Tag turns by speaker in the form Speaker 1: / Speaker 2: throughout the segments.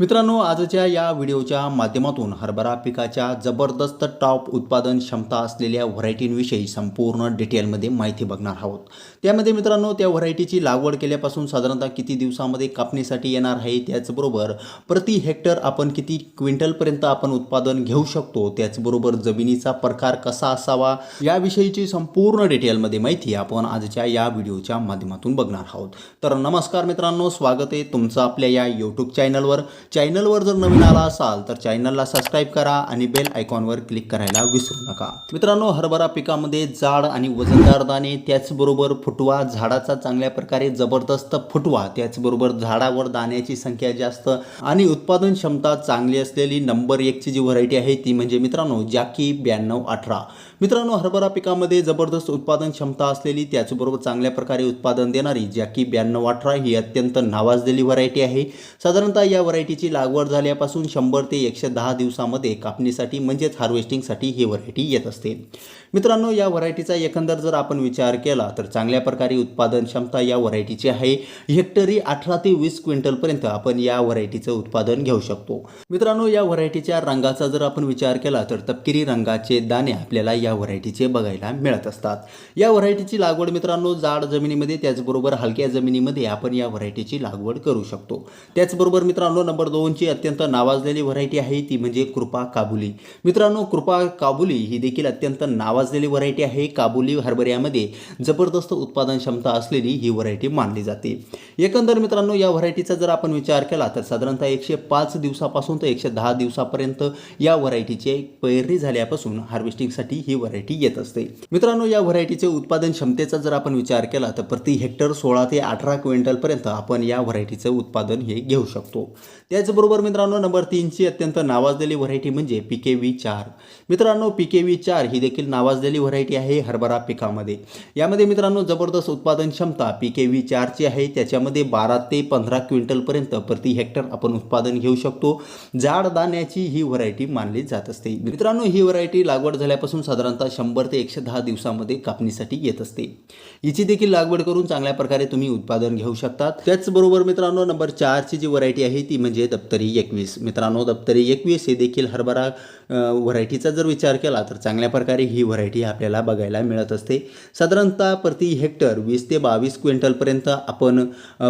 Speaker 1: मित्रांनो आजच्या या व्हिडिओच्या माध्यमातून हरभरा पिकाच्या जबरदस्त टॉप उत्पादन क्षमता असलेल्या व्हरायटींविषयी संपूर्ण डिटेलमध्ये माहिती बघणार आहोत. त्यामध्ये मित्रांनो त्या व्हरायटीची लागवड केल्यापासून साधारणतः किती दिवसामध्ये कापणीसाठी येणार आहे त्याचबरोबर प्रति हेक्टर आपण किती क्विंटलपर्यंत आपण उत्पादन घेऊ शकतो त्याचबरोबर जमिनीचा प्रकार कसा असावा याविषयीची संपूर्ण डिटेलमध्ये माहिती आपण आजच्या या व्हिडिओच्या माध्यमातून बघणार आहोत. तर नमस्कार मित्रांनो स्वागत आहे तुमचं आपल्या या यूट्यूब चॅनलवर चॅनलवर जर नवीन आला असाल तर चॅनलला सबस्क्राईब करा आणि बेल आयकॉनवर क्लिक करायला विसरू नका. मित्रांनो हरभरा पिकामध्ये जाड आणि वजनदार दाणे त्याचबरोबर फुटवा झाडाचा चांगल्या प्रकारे जबरदस्त फुटवा त्याचबरोबर झाडावर दाण्याची संख्या जास्त आणि उत्पादन क्षमता चांगली असलेली नंबर एकची जी व्हरायटी आहे ती म्हणजे मित्रांनो जॅकी ब्याण्णव अठरा. मित्रांनो हरभरा पिकामध्ये जबरदस्त उत्पादन क्षमता असलेली त्याचबरोबर चांगल्या प्रकारे उत्पादन देणारी जॅकी ब्याण्णव अठरा ही अत्यंत नावाजलेली व्हरायटी आहे. साधारणतः या व्हरायटीची लागवड झाल्यापासून शंभर ते एकशे दहा दिवसामध्ये कापणीसाठी म्हणजेच हार्वेस्टिंगसाठी ही व्हरायटी येत असते. मित्रांनो या व्हरायटीचा एकंदर जर आपण विचार केला तर चांगल्या प्रकारे उत्पादन क्षमता या व्हरायटीची आहे. हेक्टरी अठरा ते वीस क्विंटलपर्यंत आपण या व्हरायटीचं उत्पादन घेऊ शकतो. मित्रांनो या व्हरायटीच्या रंगाचा जर आपण विचार केला तर तपकिरी रंगाचे दाणे आपल्याला या व्हरायटीचे बघायला मिळत असतात. या व्हरायटीची लागवड मित्रांनो जाड जमिनीमध्ये त्याचबरोबर हलक्या जमिनीमध्ये आपण या व्हरायटीची लागवड करू शकतो. त्याचबरोबर मित्रांनो नंबर दोनची अत्यंत नावाजलेली व्हरायटी आहे ती म्हणजे कृपा काबुली. मित्रांनो कृपा काबुली ही देखील अत्यंत नावाजलेली व्हरायटी आहे. काबुली हरभऱ्यामध्ये जबरदस्त उत्पादन क्षमता असलेली ही व्हरायटी मानली जाते. एकंदर मित्रांनो या व्हरायटीचा जर आपण विचार केला तर साधारणतः एकशे पाच दिवसापासून तर एकशे दहा दिवसापर्यंत या व्हरायटीचे पेरणी झाल्यापासून हार्वेस्टिंगसाठी ही व्हरायटी येत असते. मित्रांनो या व्हरायटीचे उत्पादन क्षमतेचा जर आपण विचार केला तर प्रति हेक्टर सोळा ते अठरा क्विंटलपर्यंत आपण या व्हरायटीचं उत्पादन हे घेऊ शकतो. त्याचबरोबर मित्रांनो नंबर तीनची अत्यंत नावाजलेली व्हरायटी म्हणजे पी के व्ही चार. मित्रांनो पी के व्ही चार ही देखील नावाजलेली व्हरायटी आहे हरभरा पिकामध्ये. यामध्ये मित्रांनो जबरदस्त उत्पादन क्षमता पी के व्ही चारची आहे. त्याच्यामध्ये बारा ते पंधरा क्विंटलपर्यंत प्रति हेक्टर आपण उत्पादन घेऊ शकतो. जाड दाण्याची ही व्हरायटी मानली जात असते. मित्रांनो ही व्हरायटी लागवड झाल्यापासून साधारण साधारणतः शंभर ते एकशे दहा दिवसामध्ये कापणीसाठी येत असते. हिची देखील लागवड करून चांगल्या प्रकारे तुम्ही उत्पादन घेऊ शकतात. त्याचबरोबर मित्रांनो नंबर चारची जी व्हरायटी आहे ती म्हणजे दप्तरी एकवीस. मित्रांनो दप्तरी एकवीस हे देखील हरभरा व्हरायटीचा जर विचार केला तर चांगल्या प्रकारे ही व्हरायटी आपल्याला बघायला मिळत असते. साधारणतः प्रति हेक्टर वीस ते बावीस क्विंटलपर्यंत आपण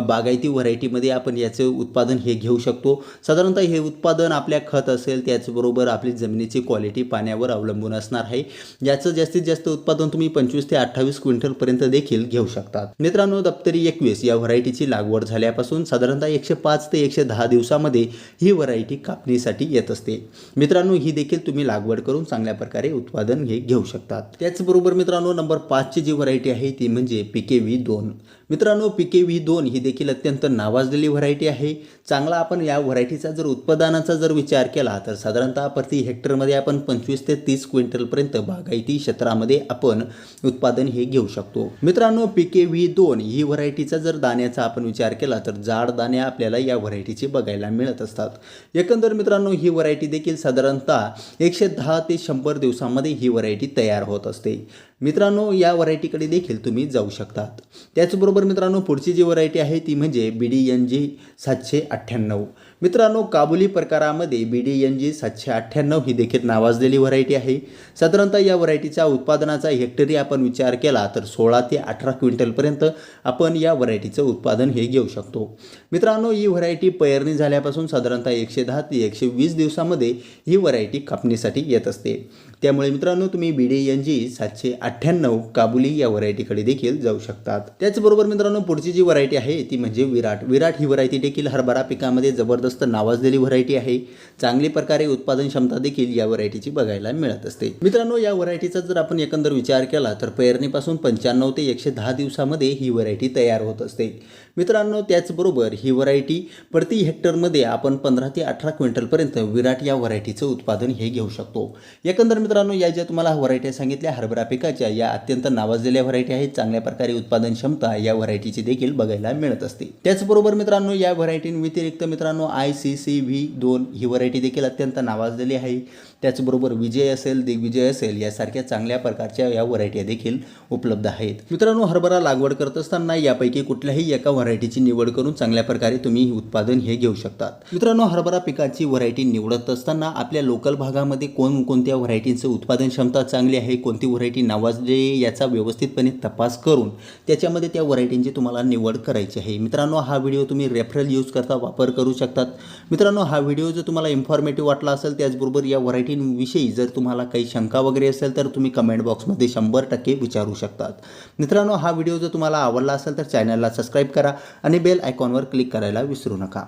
Speaker 1: बागायती व्हरायटीमध्ये आपण याचं उत्पादन हे घेऊ शकतो. साधारणतः हे उत्पादन आपल्या खत असेल त्याचबरोबर आपली जमिनीची क्वालिटी पाण्यावर अवलंबून असणार आहे. याचं जास्तीत जास्त उत्पादन तुम्ही पंचवीस ते अठ्ठावीस क्विंटलपर्यंत देखील घेऊ शकतात. मित्रांनो दप्तरी एकवीस या व्हरायटीची लागवड झाल्यापासून साधारणतः एकशे पाच ते एकशे दहा दिवसामध्ये ही व्हरायटी कापणीसाठी येत असते. मित्रांनो ही देखील तुम्ही लागवड करून चांगल्या प्रकारे उत्पादन हे घेऊ शकतात. त्याचबरोबर मित्रांनो नंबर पाचची जी व्हरायटी आहे ती म्हणजे पी के व्ही दोन. मित्रांनो पी के व्ही दोन ही देखील अत्यंत नावाजलेली व्हरायटी आहे. चांगला आपण या व्हरायटीचा जर उत्पादनाचा जर विचार केला तर साधारणतः प्रति हेक्टरमध्ये आपण पंचवीस ते तीस क्विंटलपर्यंत बागायती क्षेत्रामध्ये आपण उत्पादन हे घेऊ शकतो. मित्रांनो पी के व्ही दोन ही व्हरायटीचा जर दाण्याचा आपण विचार केला तर जाड दाणे आपल्याला या व्हरायटीचे बघायला मिळत असतात. एकंदर मित्रांनो ही व्हरायटी देखील साधारणतः एकशे दहा ते शंभर दिवसामध्ये ही व्हरायटी तयार होत असते. मित्रांनो या व्हरायटीकडे देखील तुम्ही जाऊ शकतात. त्याचबरोबर मित्रांनो पुढची जी व्हरायटी आहे ती म्हणजे बी डी एन जी सातशे अठ्ठ्याण्णव. मित्रांनो काबुली प्रकारामध्ये बी डी एन जी सातशे अठ्ठ्याण्णव ही देखील नावाजलेली व्हरायटी आहे. साधारणतः या व्हरायटीच्या उत्पादनाचा हेक्टरी आपण विचार केला तर सोळा ते अठरा क्विंटलपर्यंत आपण या व्हरायटीचं उत्पादन हे घेऊ शकतो. मित्रांनो ही व्हरायटी पेरणी झाल्यापासून साधारणतः एकशे दहा ते एकशे वीस दिवसामध्ये ही व्हरायटी कापणीसाठी येत असते. त्यामुळे मित्रांनो तुम्ही बी डी एन जी सातशे अठ्ठ्याण्णव काबुली या व्हरायटीकडे देखील जाऊ शकतात. त्याचबरोबर मित्रांनो पुढची जी व्हरायटी आहे ती म्हणजे विराट. विराट ही व्हरायटी देखील हरभरा पिकामध्ये जबरदस्त नावाजलेली व्हरायटी आहे. चांगली प्रकारे उत्पादन क्षमता देखील या व्हरायटीची बघायला मिळत असते. मित्रांनो या व्हरायटीचा जर आपण एकंदर विचार केला तर पेरणीपासून पंच्याण्णव ते एकशे दहा दिवसामध्ये ही व्हरायटी तयार होत असते. मित्रांनो त्याचबरोबर ही व्हरायटी प्रति हेक्टरमध्ये आपण पंधरा ते अठरा क्विंटलपर्यंत विराट या व्हरायटीचं उत्पादन हे घेऊ शकतो. एकंदर मित्रांनो या ज्या तुम्हाला व्हरायटी सांगितल्या हरभरा पिकाच्या या अत्यंत नावाजलेल्या व्हरायटी आहेत. चांगल्या प्रकारे उत्पादन क्षमता या व्हरायटीची देखील बघायला मिळत असते. त्याचबरोबर मित्रांनो या व्हरायटींव्यतिरिक्त मित्रांनो आय सी सी व्ही दोन ही व्हरायटी देखील अत्यंत नावाजलेली आहे. त्याचबरोबर विजय असेल दिग्विजय असेल यासारख्या चांगल्या प्रकारच्या या व्हरायट्या देखील उपलब्ध आहेत. मित्रांनो हरभरा लागवड करत असताना यापैकी कुठल्याही एका व्हरायटीची निवड करून चांगल्या प्रकारे तुम्ही उत्पादन हे घेऊ शकतात. मित्रांनो हरभरा पिकाची व्हरायटी निवडत असताना आपल्या लोकल भागामध्ये कोणकोणत्या व्हरायटींचं उत्पादन क्षमता चांगली आहे कोणती व्हरायटी नावाजली याचा व्यवस्थितपणे तपास करून त्याच्यामध्ये त्या व्हरायटींची तुम्हाला निवड करायची आहे. मित्रांनो हा व्हिडिओ तुम्ही रेफरल यूज करता वापर करू शकतात. मित्रांनो हा व्हिडिओ जर तुम्हाला इन्फॉर्मेटिव्ह वाटला असेल त्याचबरोबर या व्हरायटी व्हरायटींविषयी जर तुम्हाला काही शंका वगैरे असेल तर तुम्ही कमेंट बॉक्समध्ये शंभर टक्के विचारू शकतात. मित्रांनो हा व्हिडिओ जर तुम्हाला आवडला असेल तर चॅनलला सबस्क्राईब करा आणि बेल आयकॉनवर क्लिक करायला विसरू नका.